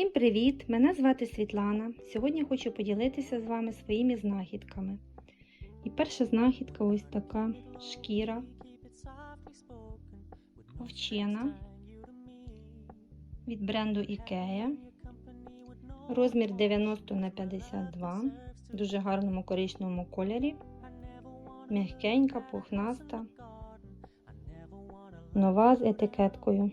Всім привіт! Мене звати Світлана. Сьогодні хочу поділитися з вами своїми знахідками. І перша знахідка ось така шкіра овчина від бренду IKEA. Розмір 90 на 52 в дуже гарному коричневому кольорі. Мягкенька, пухнаста, нова з етикеткою.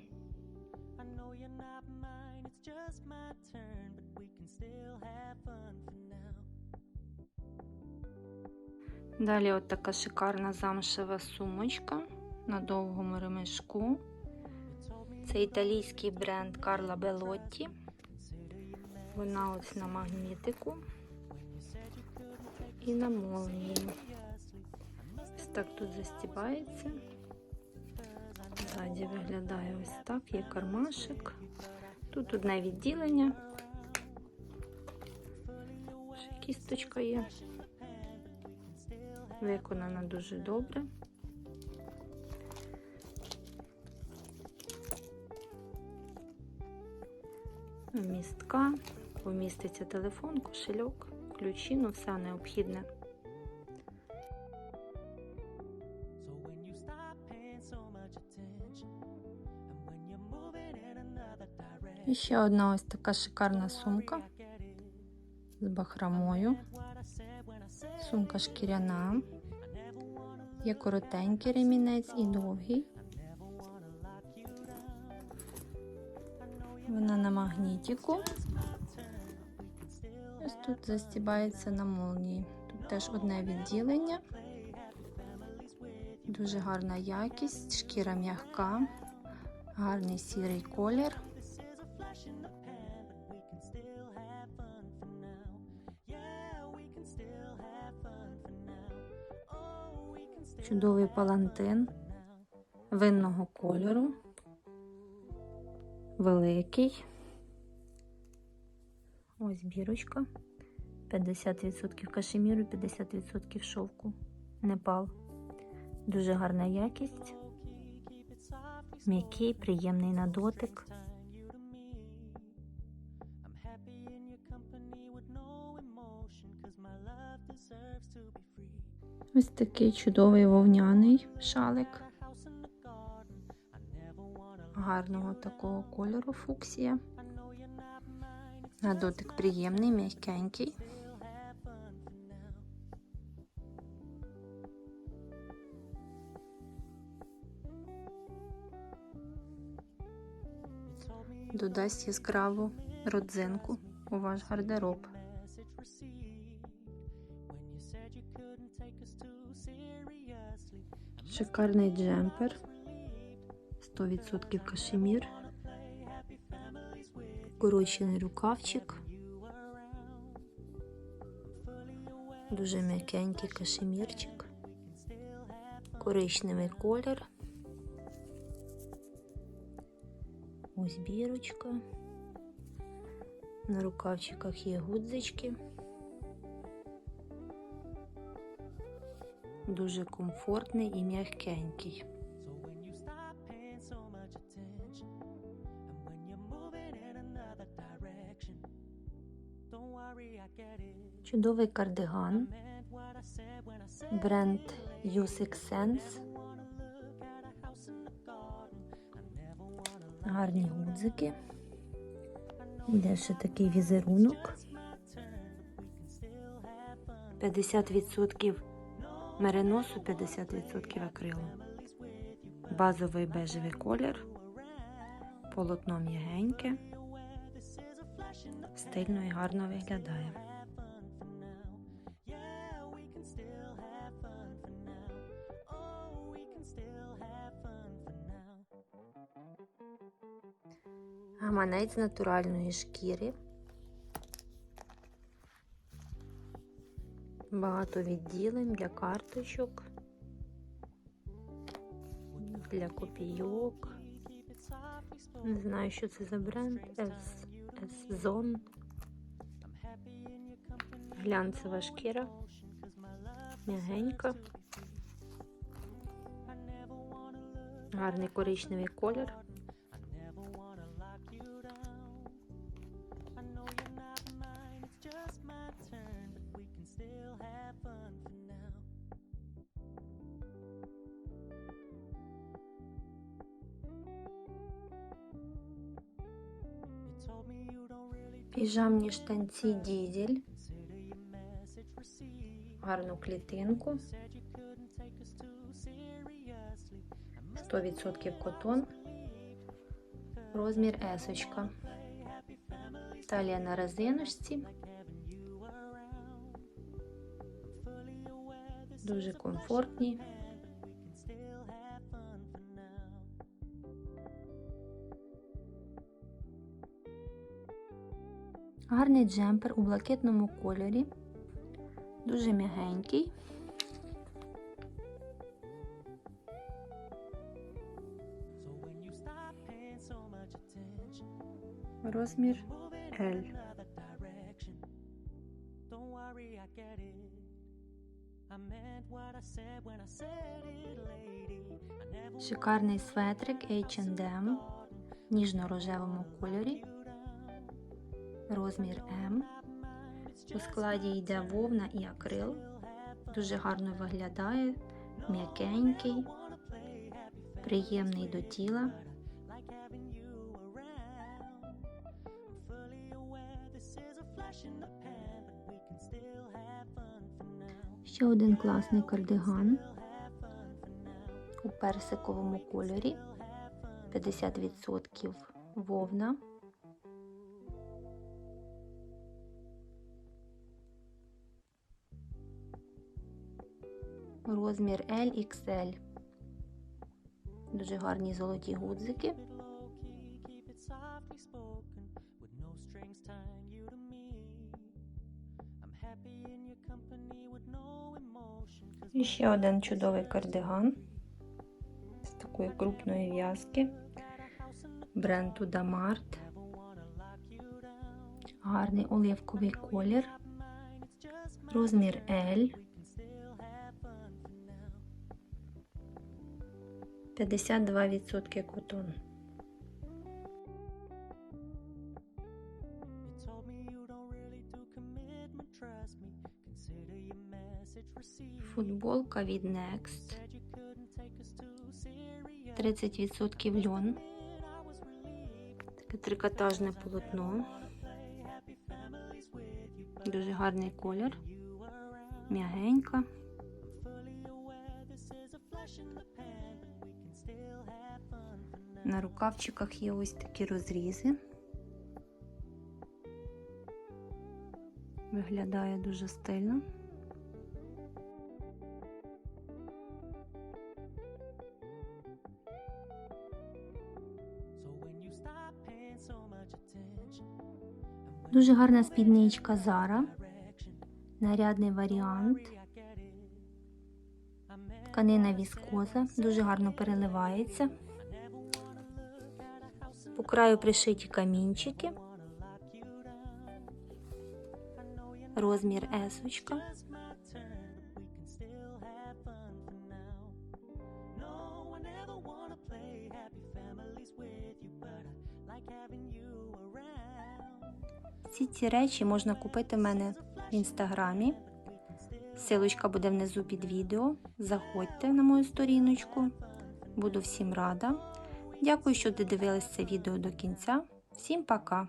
Далі от така шикарна замшева сумочка на довгому ремешку. Це італійський бренд Карла Белотті. Вона ось на магнітику і на молнії. Ось так тут застібається. Ззаді виглядає ось так, є кармашик. Тут одне відділення. Ще кісточка є. Виконана дуже добре. Містка, поміститься телефон, кошельок, ключі, ну все необхідне. І ще одна ось така шикарна сумка з бахромою. Сумка шкіряна. Є коротенький ремінець і довгий. Вона на магнітіку. Ось тут застібається на молнії. Тут теж одне відділення. Дуже гарна якість, шкіра м'яка, гарний сірий колір. Чудовий палантин винного кольору. Великий. Ось бірочка. 50% кашеміру, 50% шовку. Непал. Дуже гарна якість. М'який, приємний на дотик. deserves to be. Ось такий чудовий вовняний шалик. Гарного такого кольору фуксія. На дотик приємний, м'якенький. Додасть яскраву родзинку у ваш гардероб. Шикарний джемпер. 100% кашемір. Корочений рукавчик. Дуже м'якенький кашемірчик. Коричневий колір. Ось бірочка. На рукавчиках є гудзички. Worry, I get it. Чудовий кардиган. Бренд Usix Sense. Гарні гудзики. Йде ще такий візерунок. It's my turn. We can still have fun. 50% мериносу, 50% акрилу. Базовий бежевий колір. Полотно м'ягеньке. Стильно і гарно виглядає. fun for now. Багато відділень для карточок, для копійок. Не знаю, що це за бренд. S, S Zone. I'm happy in your company. Глянцева шкіра, м'ягенька, гарний коричневий колір. Піжамні штанці дізель. Гарну клітинку. 100% котон. Розмір есочка. Талія на резиночці. Дуже комфортні. Гарний джемпер у блакитному кольорі. Дуже м'ягенький. Розмір L. Шикарний светрик H&M в ніжно-рожевому кольорі. Розмір М. У складі йде вовна і акрил. Дуже гарно виглядає, м'якенький, приємний до тіла. Ще один класний кардиган у персиковому кольорі. 50% вовна. Your company with no emotion. 'cause І ще один чудовий кардиган з такої крупної в'язки. Бренду Damart. Гарний оливковий колір. Розмір L. 52% котон. Футболка від Next. 30% льон. Таке трикотажне полотно. Дуже гарний колір. М'ягенька. На рукавчиках є ось такі розрізи. Виглядає дуже стильно. Дуже гарна спідничка Zara. Нарядний варіант. Тканина віскоза. Дуже гарно переливається. По краю пришиті камінчики. Розмір есочка. Всі ці речі можна купити в мене в інстаграмі. Силочка буде внизу під відео. Заходьте на мою сторіночку. Буду всім рада. Дякую, що додивились це відео до кінця. Всім пока!